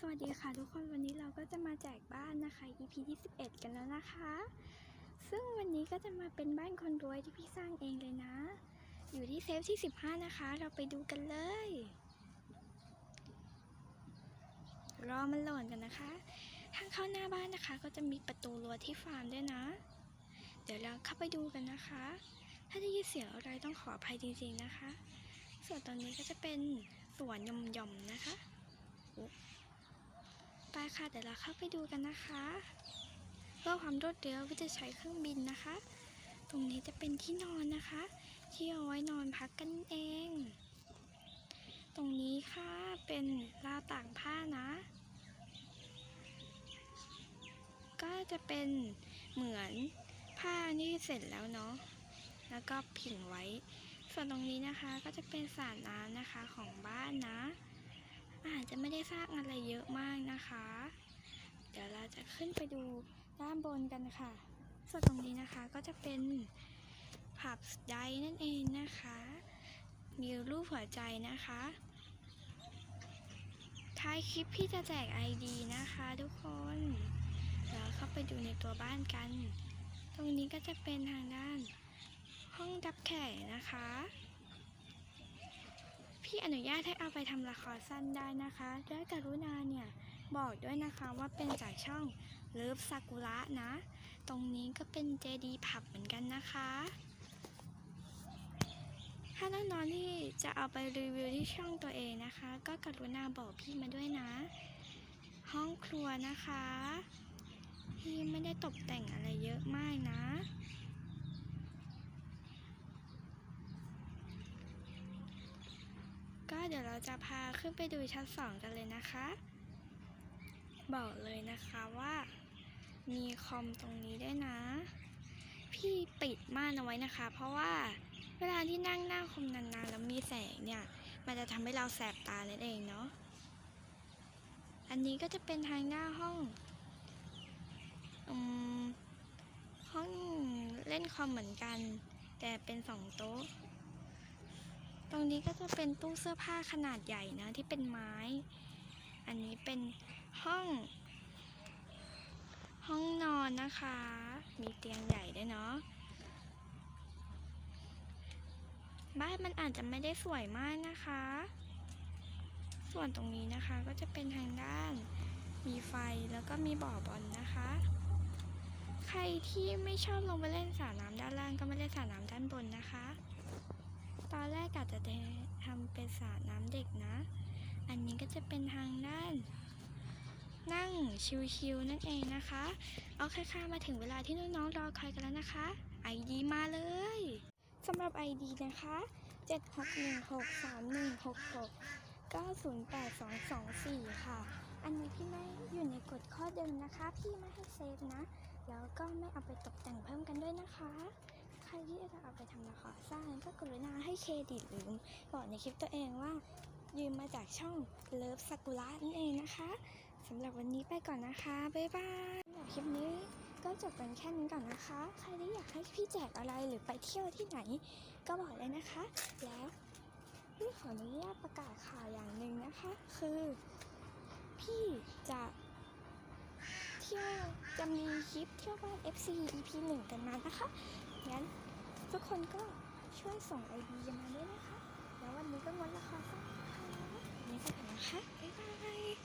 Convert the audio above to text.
สวัสดีค่ะทุกคนวันนี้เราก็จะมาแจกบ้านนะคะ EP ที่11 กันแล้วนะคะ ซึ่งวันนี้ก็จะมาเป็นบ้านคนรวยที่พี่สร้างเองเลยนะ อยู่ที่เซฟที่ 15 นะคะ เราไปดูกันเลย รอมันหล่นกันนะคะ ทางเข้าหน้าบ้านนะคะ ก็จะมีประตูรั้วที่ฟาร์มด้วยนะ เดี๋ยวเราเข้าไปดูกันนะคะ ถ้าได้ยินเสียงอะไรต้องขออภัยจริงๆนะคะ ส่วนตอนนี้ก็จะเป็นสวนย่อมๆนะคะ ไปค่ะ เดี๋ยวเราเข้าไปดูกันนะคะ เพื่อความรวดเร็วก็จะใช้เครื่องบินนะคะ ตรงนี้จะเป็นที่นอนนะคะ ที่เอาไว้นอนพักกันเอง ตรงนี้ค่ะเป็นราวตากผ้านะ ก็จะเป็นเหมือนผ้านี่เสร็จแล้วเนาะแล้วก็ผิงไว้ ส่วนตรงนี้นะคะก็จะเป็นสระน้ำนะคะของบ้านนะอาจจะไม่ได้สร้างอะไรเยอะมาก นะคะ เดี๋ยวเราจะขึ้นไปดูด้านบนกันค่ะส่วนตรงนี้นะคะก็จะเป็นผับไดนั่นเองนะคะ มีรูปหัวใจนะคะท้ายคลิปพี่จะแจก ID นะคะทุกคนเดี๋ยวเข้าไปดูในตัวบ้านกัน ตรงนี้ก็จะเป็นทางด้าน ห้องรับแขกนะคะ พี่อนุญาตให้เอาไปทำละครสั้นได้นะคะด้วยกรุณาน บอกด้วยนะคะว่าเป็นจากช่องเลิฟซากุระนะ ตรงนี้ก็เป็นเจดีผับเหมือนกันนะคะ ถ้าน้องๆที่จะเอาไปรีวิวที่ช่องตัวเองนะคะ ก็กรุณาบอกพี่มาด้วยนะ ห้องครัวนะคะ พี่ไม่ได้ตกแต่งอะไรเยอะมากนะก็เดี๋ยวเราจะพาขึ้นไปดูชั้นสองกันเลยนะคะ บอกเลยนะคะว่า มีคอมตรงนี้ด้วยนะ พี่ปิดม่านเอาไว้นะคะ เพราะว่าเวลาที่นั่งหน้าคอมนานๆ แล้วมีแสงเนี่ย มันจะทำให้เราแสบตานั่นเองเนาะอันนี้ก็จะเป็นทางหน้าห้องอืมห้องเล่นคอมเหมือนกัน แต่เป็นสองโต๊ะ ตรงนี้ก็จะเป็นตู้เสื้อผ้าขนาดใหญ่นะที่เป็นไม้ อันนี้เป็นห้อง ห้องนอนนะคะ มีเตียงใหญ่ด้วยเนาะบ้านมันอาจจะไม่ได้สวยมากนะคะ ส่วนตรงนี้นะคะก็จะเป็นทางด้าน มีไฟแล้วก็มีบ่อบอลนะคะ ใครที่ไม่ชอบลงไปเล่นสระน้ำด้านล่างก็มาเล่นสระน้ำด้านบนนะคะ ตอนแรกอาจจะทำเป็นสระน้ำเด็กนะ อันนี้ก็จะเป็นทางด้าน นั่งชิวๆนั่นเองนะคะ เอาค่ะค่ะมาถึงเวลาที่น้องๆรอคอยกันแล้วนะคะ ID มาเลยสำหรับ ID นะคะ761631669082224 ค่ะ อันนี้พี่ไม่อยู่ในกฎข้อเดิมนะคะ พี่ไม่ให้เซฟนะ แล้วก็ไม่เอาไปตกแต่งเพิ่มกันด้วยนะคะ ใครที่จะเอาไปทำละครสร้างก็กรุณาให้เครดิตหรือบอกในคลิปตัวเองว่า ยืมมาจากช่องเลิฟซากุระนั่นเองนะคะสำหรับวันนี้ไปก่อนนะคะ บ๊ายบายสำหรับคลิปนี้ก็จบกันแค่นี้ก่อนนะคะ ใครที่อยากให้พี่แจกอะไรหรือไปเที่ยวที่ไหน ก็บอกเลยนะคะ แล้วพี่ขออนุญาตประกาศข่าวอย่างหนึ่งนะคะ คือ พี่จะเที่ยวจะมีคลิปเที่ยวบ้าน FC EP หนึ่งกันมานะคะ งั้นทุกคนก็ช่วยส่งไอดีมาด้วยนะคะ แล้ววันนี้ก็งดละครสั้นนะคะวันนี้ไปก่ อนนะคะบ๊ายบาย